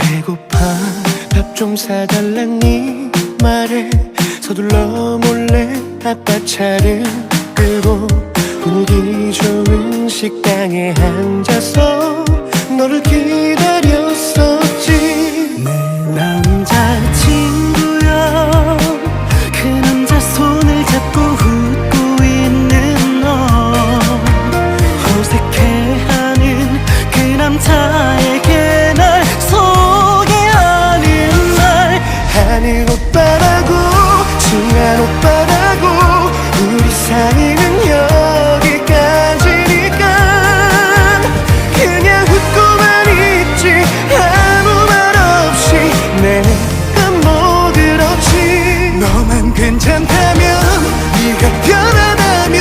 배고파. 밥 좀 사달라니 네 말에 서둘러 몰래 아빠 차를 끌고 분위기 좋은 식당에 앉아서 너를 기 괜찮다면 네가 편안하면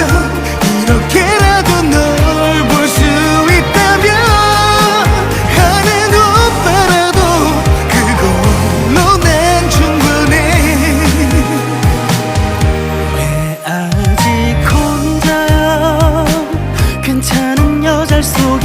이렇게라도 널 볼 수 있다면 하는 오빠라도 그걸로 난 충분해. 왜 아직 혼자 괜찮은 여자 속에